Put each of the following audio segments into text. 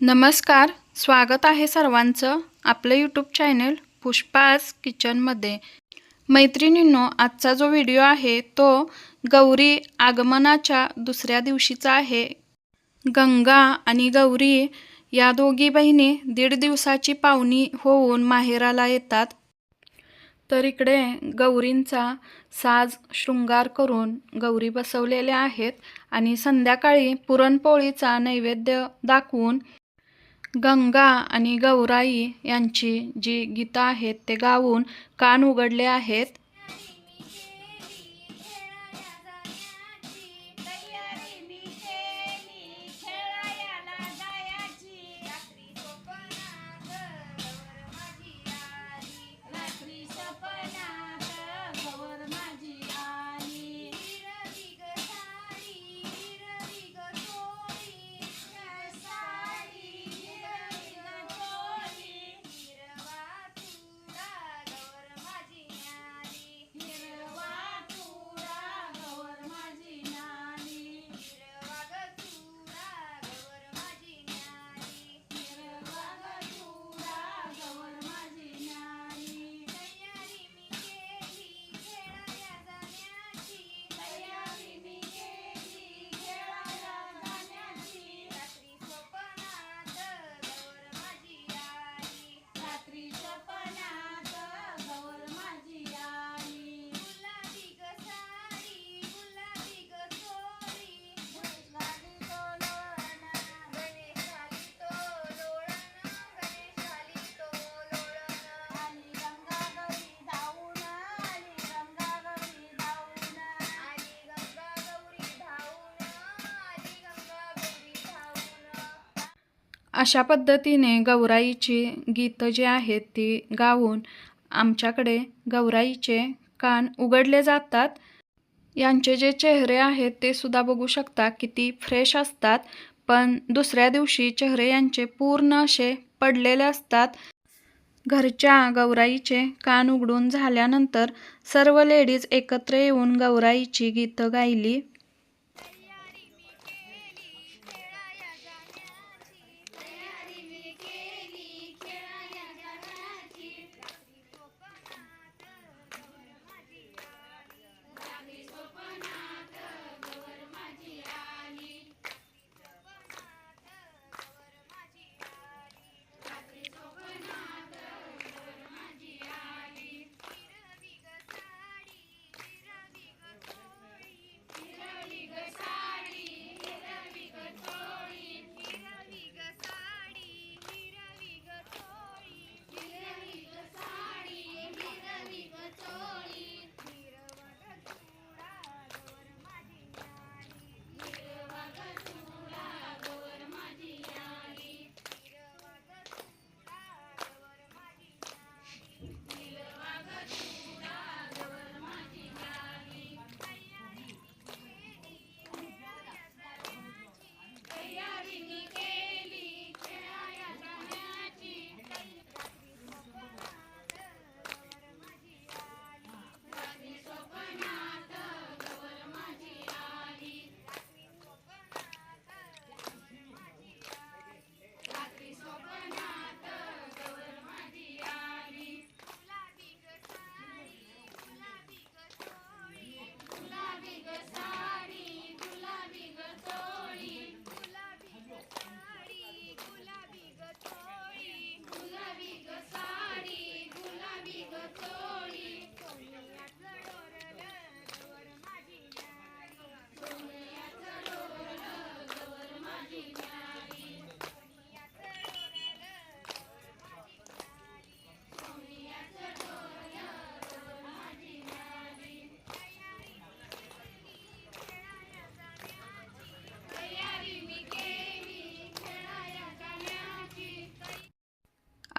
नमस्कार स्वागत आहे सर्वांचं आपलं यूट्यूब चॅनल पुष्पाज किचनमध्ये मैत्रिणींनो आजचा जो व्हिडिओ आहे तो गौरी आगमनाच्या दुसऱ्या दिवशीचा आहे. गंगा आणि गौरी या दोघी बहिणी दीड दिवसाची पाहुणी होऊन माहेराला येतात. तर इकडे गौरींचा साज शृंगार करून गौरी बसवलेल्या आहेत आणि संध्याकाळी पुरणपोळीचा नैवेद्य दाखवून गंगा आणि गौराई यांची जी गीतं आहेत ते गाऊन कान उघडले आहेत. अशा पद्धतीने गौराईची गीतं जी आहेत ती गाऊन आमच्याकडे गौराईचे कान उघडले जातात. यांचे जे चेहरे आहेत ते सुद्धा बघू शकता किती फ्रेश असतात. पण दुसऱ्या दिवशी चेहरे यांचे पूर्ण असे पडलेले असतात. घरच्या गौराईचे कान उघडून झाल्यानंतर सर्व लेडीज एकत्र येऊन गौराईची गीतं गायली.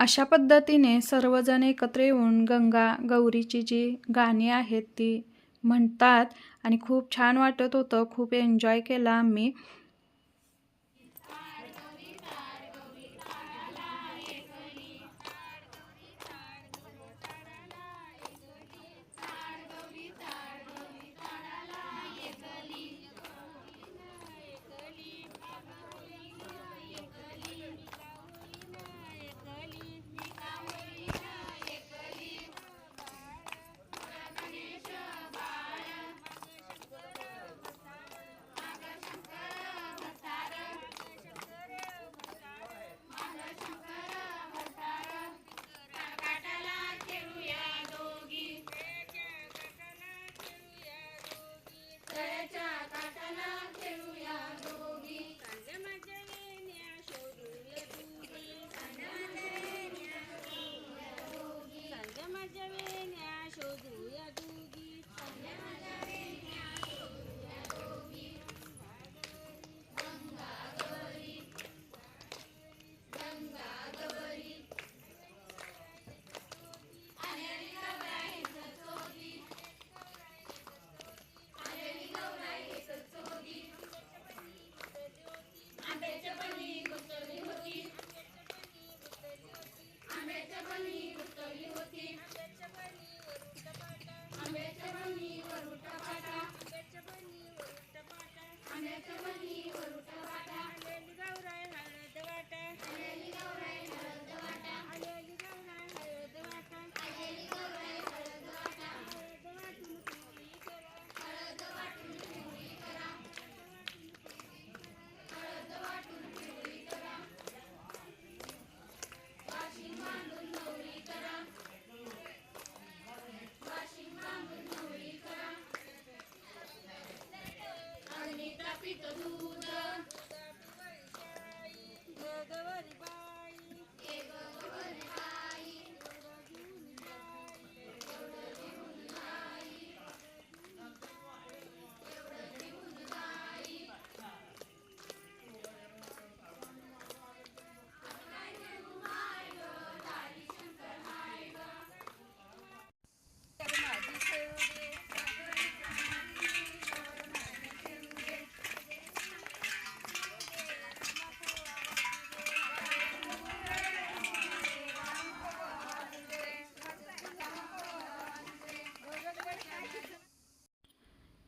अशा पद्धतीने सर्वजण एकत्र येऊन गंगा गौरीची जी गाणी आहेत ती म्हणतात आणि खूप छान वाटत होतं खूप एन्जॉय केला आम्ही.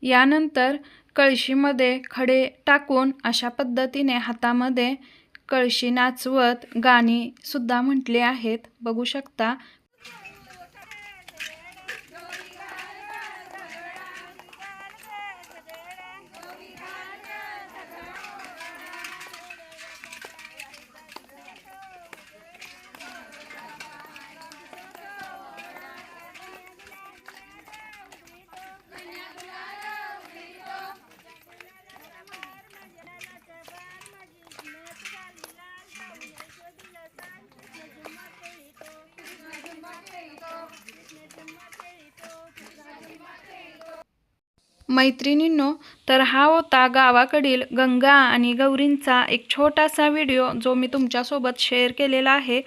यानंतर कळशीमध्ये खडे टाकून अशा पद्धतीने हातामध्ये कळशी नाचवत गाणी सुद्धा म्हटली आहेत. बघू शकता मैत्रिणींनो तर हा होता गावाकडील गंगा आणि गौरींचा एक छोटासा व्हिडिओ जो मी तुमच्यासोबत शेअर केलेला आहे.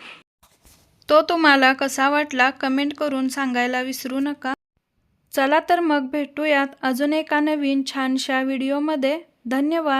तो तुम्हाला कसा वाटला कमेंट करून सांगायला विसरू नका. चला तर मग भेटूयात अजून एका नवीन छानशा व्हिडिओमध्ये. धन्यवाद!